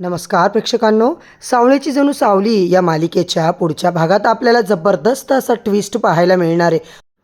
नमस्कार प्रेक्षकांनो. सावळेची जणू सावली या मालिकेच्या पुढच्या भागात आपल्याला जबरदस्त असा ट्विस्ट पाहायला मिळणार आहे.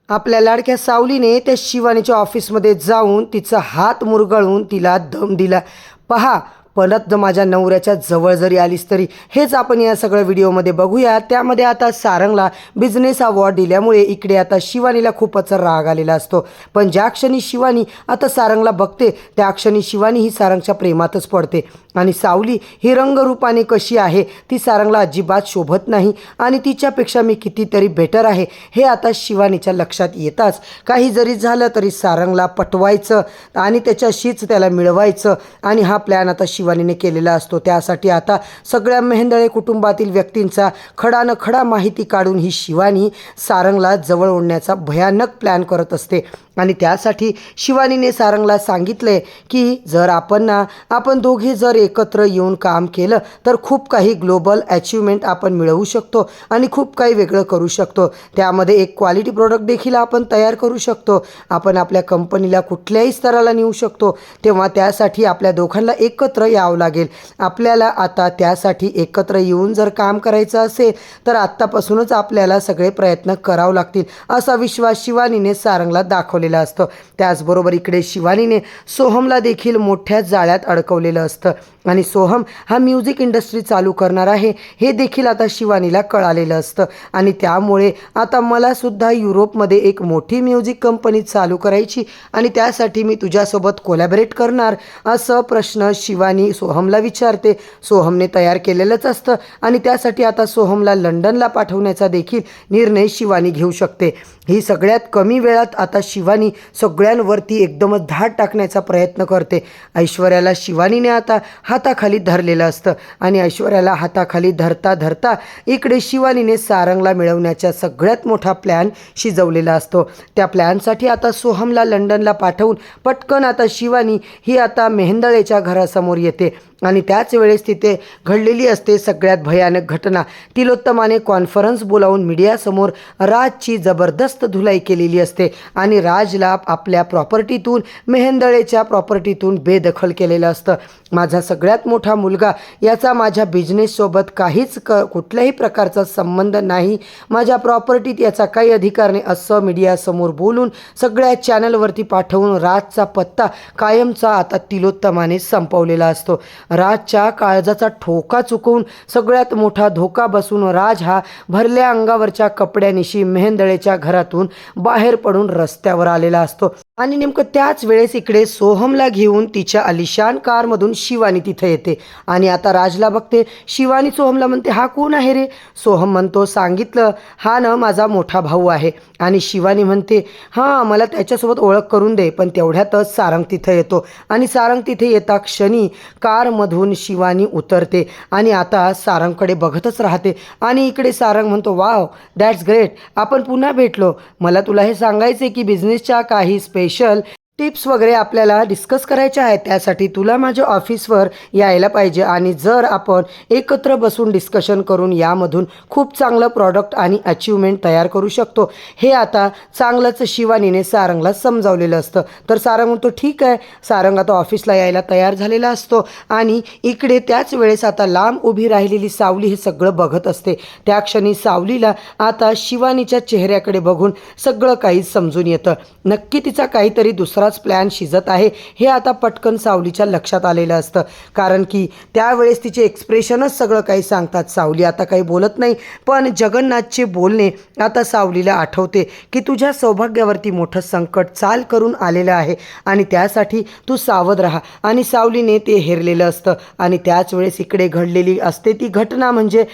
आपल्या लाडक्या सावलीने त्या शिवानीच्या ऑफिसमध्ये जाऊन तिचा हात मुरगळून तिला दम दिला. पहा परत जर माझ्या नवऱ्याच्या जवळ जरी आलीस तरी हेच आपण या सगळ्या व्हिडिओमध्ये बघूया त्यामध्ये आता सारंगला बिझनेस अवॉर्ड दिल्यामुळे इकडे आता शिवानीला खूपच राग आलेला असतो. पण ज्या क्षणी शिवानी आता सारंगला बघते त्या क्षणी शिवानी ही सारंगच्या प्रेमातच पडते. आणि सावली ही रंगरूपाने कशी आहे ती सारंगला अजिबात शोभत नाही आणि तिच्यापेक्षा मी कितीतरी बेटर आहे हे आता शिवानीच्या लक्षात येताच. काही जरी झालं तरी सारंगला पटवायचं आणि त्याच्याशीच त्याला मिळवायचं आणि हा प्लॅन आता शिवानीने केलेला असतो. त्यासाठी आता सगळ्या मेहेंदळे कुटुंबातील व्यक्तींचा खडा न खडा माहिती काढून ही शिवानी सारंगला जवळ ओढण्याचा भयानक प्लॅन करत असते. आणि त्यासाठी शिवानीने सारंगला सांगितले की जर आपण ना आपण दोघे जर एकत्र येऊन काम केलं तर खूप काही ग्लोबल अचिव्हमेंट आपण मिळवू शकतो आणि खूप काही वेगळं करू शकतो. त्यामध्ये एक क्वालिटी प्रोडक्ट देखील आपण तयार करू शकतो. आपण आपल्या कंपनीला कुठल्याही स्तराला नेऊ शकतो. तेव्हा त्यासाठी आपल्या दोघांना एकत्र यावं लागेल. आपल्याला आता त्यासाठी एकत्र येऊन जर काम करायचं असेल तर आत्तापासूनच आपल्याला सगळे प्रयत्न करावं लागतील असा विश्वास शिवानीने सारंगला अडकवलेलं असतं. त्याचबरोबर इकडे शिवानीने सोहमला देखील मोठ्या जाळ्यात अडकवलेलं असतं. आणि सोहम हा म्युझिक इंडस्ट्री चालू करणार आहे हे देखील आता शिवानीला कळालेलं असतं. आणि त्यामुळे आता मला सुद्धा युरोपमध्ये एक मोठी म्युझिक कंपनी चालू करायची आणि त्यासाठी मी तुझ्यासोबत कोलॅबरेट करणार असं प्रश्न शिवानी सोहमला विचारते. सोहमने तयार केलेलंच असतं आणि त्यासाठी आता सोहमला लंडनला पाठवण्याचा देखील निर्णय शिवानी घेऊ शकते. ही सगळ्यात कमी वेळात आता शिवानी सगळ्यांवरती एकदमच धाड टाकण्याचा प्रयत्न करते. ऐश्वर्याला शिवानीने आता हाताखाली धरलेलं असतं आणि ऐश्वर्याला हाताखाली धरता धरता इकडे शिवानीने सारंगला मिळवण्याचा सगळ्यात मोठा प्लॅन शिजवलेला असतो. त्या प्लॅनसाठी आता सोहमला लंडनला पाठवून पटकन आता शिवानी ही आता मेहंदळेच्या घरासमोर येते. आणि त्याच वेळेस तिथे घडलेली असते सगळ्यात भयानक घटना. तिलोत्तमाने कॉन्फरन्स बोलावून मीडियासमोर राजची जबरदस्त धुलाई केलेली असते आणि राजला आपल्या प्रॉपर्टीतून मेहेंदळेच्या प्रॉपर्टीतून बेदखल केलेलं असतं. माझा सगळ्यात मोठा मुलगा याचा माझ्या बिझनेससोबत काहीच क कुठल्याही प्रकारचा संबंध नाही. माझ्या प्रॉपर्टीत याचा काही अधिकार नाही असं मीडियासमोर बोलून सगळ्या चॅनलवरती पाठवून राजचा पत्ता कायमचा आता तिलोत्तमाने संपवलेला असतो. राजच्या काळजाचा ठोका चुकवून सगळ्यात मोठा धोका बसून राज हा भरल्या अंगावरच्या कपड्यानिशी मेहेंदळेच्या घरातून बाहेर पडून रस्त्यावर आलेला असतो. आणि नेमकं त्याच वेळेस इकडे सोहमला घेऊन तिच्या अलिशान कारमधून शिवानी तिथं येते. आणि आता राजला बघते. शिवानी सोहमला म्हणते हा कोण आहे रे? सोहम म्हणतो सांगितलं हा ना माझा मोठा भाऊ आहे. आणि शिवानी म्हणते हां मला त्याच्यासोबत ओळख करून दे पण तेवढ्यातच सारंग तिथं येतो. आणि सारंग तिथे येता क्षणी कारमधून शिवानी उतरते आणि आता सारंगकडे बघतच राहते. आणि इकडे सारंग म्हणतो वाव दॅट्स ग्रेट आपण पुन्हा भेटलो. मला तुला हे सांगायचे की बिझनेसच्या काही स्पेस facial टिप्स वगैरे आपल्याला डिस्कस करायच्या आहेत त्यासाठी तुला माझ्या ऑफिसवर यायला पाहिजे. आणि जर आपण एकत्र बसून डिस्कशन करून यामधून खूप चांगलं प्रॉडक्ट आणि अचिव्हमेंट तयार करू शकतो. हे आता चांगलंच शिवानीने सारंगला समजावलेलं असतं. तर सारंग म्हणतो ठीक आहे. सारंग आता ऑफिसला यायला तयार झालेला असतो. आणि इकडे त्याच वेळेस आता लांब उभी राहिलेली सावली हे सगळं बघत असते. त्या क्षणी सावलीला आता शिवानीच्या चेहऱ्याकडे बघून सगळं काही समजून येतं. नक्की तिचा काहीतरी दुसराच प्लॅन शिजत आहे. हे आता पटकन सावलीच्या लक्षात आलेलं असतं. कारण की त्यावेळेस तिचे एक्सप्रेशनच सगळं काही सांगतात. सावली आता काही बोलत नाही पण जगन्नाथचे बोलणे आता सावलीला आठवते की तुझ्या सौभाग्यावरती मोठं संकट चाल करून आलेलं आहे आणि त्यासाठी तू सावध राहा. आणि सावलीने ते हेरलेलं असतं. आणि त्याच वेळेस इकडे घडलेली असते ती घटना म्हणजे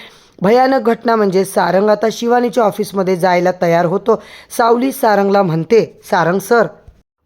भयानक घटना म्हणजे सारंग आता शिवानीच्या ऑफिसमध्ये जायला तयार होतो. सावली सारंगला म्हणते सारंग सर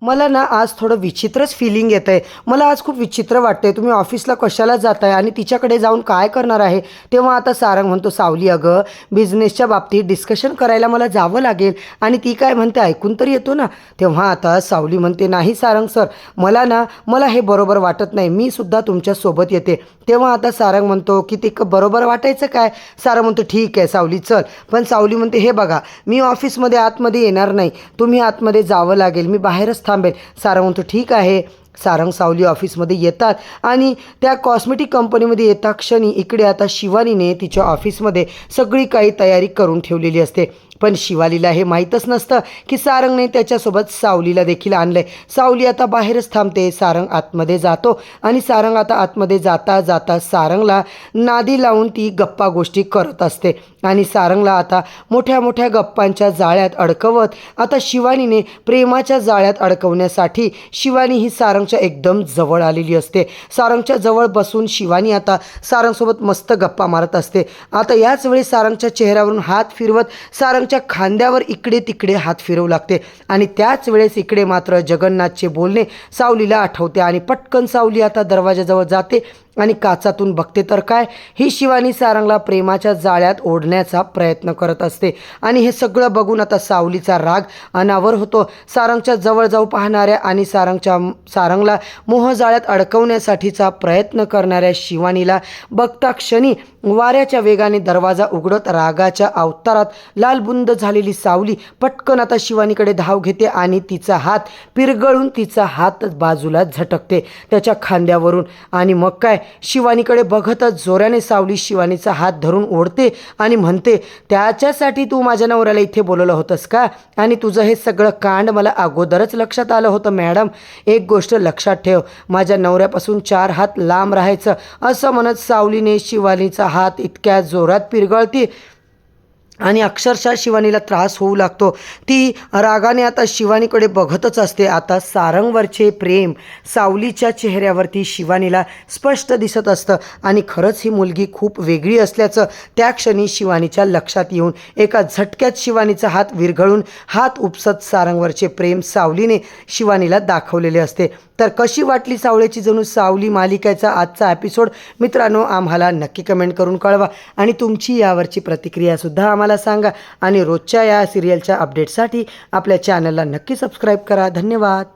मला ना आज थोडं विचित्रच फिलिंग येतं आहे मला आज खूप विचित्र वाटतंय. तुम्ही ऑफिसला कशाला जाताय आणि तिच्याकडे जाऊन काय करणार आहे? तेव्हा आता सारंग म्हणतो सावली अगं बिझनेसच्या बाबतीत डिस्कशन करायला मला जावं लागेल. आणि ती काय म्हणते ऐकून तर येतो ना. तेव्हा आता सावली म्हणते नाही सारंग सर मला ना मला हे बरोबर वाटत नाही. मी सुद्धा तुमच्यासोबत येते. तेव्हा आता सारंग म्हणतो की ते क- बरोबर वाटायचं काय? सारंग म्हणतो ठीक आहे सावली चल. पण सावली म्हणते हे बघा मी ऑफिसमध्ये आतमध्ये येणार नाही. तुम्ही आतमध्ये जावं लागेल. मी बाहेरच थांबेल सारंग म्हणतो ठीक आहे. सारंग सावली ऑफिसमध्ये येतात. आणि त्या कॉस्मेटिक कंपनीमध्ये येता क्षणी इकडे आता शिवानीने तिच्या ऑफिसमध्ये सगळी काही तयारी करून ठेवलेली असते. पण शिवालीला हे माहीतच नसतं की सारंगने त्याच्यासोबत सावलीला देखील आणलं आहे सावली आता बाहेरच थांबते सारंग आतमध्ये जातो आणि सारंग आता आतमध्ये जाता जाता सारंगला नादी लावून ती गप्पा गोष्टी करत असते आणि सारंगला आता मोठ्या मोठ्या गप्पांच्या जाळ्यात अडकवत आता शिवानीने प्रेमाच्या जाळ्यात अडकवण्यासाठी शिवानी ही सारंगच्या एकदम जवळ आलेली असते. सारंगच्या जवळ बसून शिवानी आता सारंगसोबत मस्त गप्पा मारत असते. आता याच वेळी सारंगच्या चेहऱ्यावरून हात फिरवत सारंगच्या खांद्यावर इकडे तिकडे हात फिरवू लागते. आणि त्याच वेळेस इकडे मात्र जगन्नाथचे बोलणे सावलीला आठवते आणि पटकन सावली आता दरवाजाजवळ जाते. आणि काचातून बघते तर काय? ही शिवानी सारंगला प्रेमाच्या जाळ्यात ओढण्याचा प्रयत्न करत असते. आणि हे सगळं बघून आता सावलीचा राग अनावर होतो. सारंगच्या जवळ जाऊ पाहणाऱ्या आणि सारंगच्या सारंगला मोहजाळ्यात अडकवण्यासाठीचा प्रयत्न करणाऱ्या शिवानीला बघता क्षणी वाऱ्याच्या वेगाने दरवाजा उघडत रागाच्या अवतारात लालबुंद झालेली सावली पटकन आता शिवानीकडे धाव घेते आणि तिचा हात पिरगळून तिचा हात बाजूला झटकते त्याच्या खांद्यावरून. आणि मग काय? शिवानीकडे बघतच जोराने सावली शिवानीचा हात धरून ओढते आणि म्हणते त्याच्यासाठी तू माझ्या नवऱ्याला इथे बोलवलं होतंस का? आणि तुझं हे सगळं कांड मला अगोदरच लक्षात आलं होतं मॅडम. एक गोष्ट लक्षात ठेव माझ्या नवऱ्यापासून चार हात लांब राहायचं असं म्हणत सावलीने शिवानीचा हात इतक्या जोरात पिरगळती. आणि अक्षरशः शिवानीला त्रास होऊ लागतो. ती रागाने आता शिवानीकडे बघतच असते. आता सारंगवरचे प्रेम सावलीच्या चेहऱ्यावरती शिवानीला स्पष्ट दिसत असतं. आणि खरंच ही मुलगी खूप वेगळी असल्याचं त्या क्षणी शिवानीच्या लक्षात येऊन एका झटक्यात शिवानीचा हात विरघळून हात उपसत सारंगवरचे प्रेम सावलीने शिवानीला दाखवलेले असते. तर कशी वाटली सावळेची जणू सावली मालिकेचा आजचा एपिसोड मित्रांनो आम्हाला नक्की कमेंट करून कळवा. आणि तुमची यावरची प्रतिक्रियासुद्धा आम्हाला सांगा. आणि रोजच्या या सिरियलच्या अपडेटसाठी आपल्या चॅनलला नक्की सबस्क्राईब करा. धन्यवाद.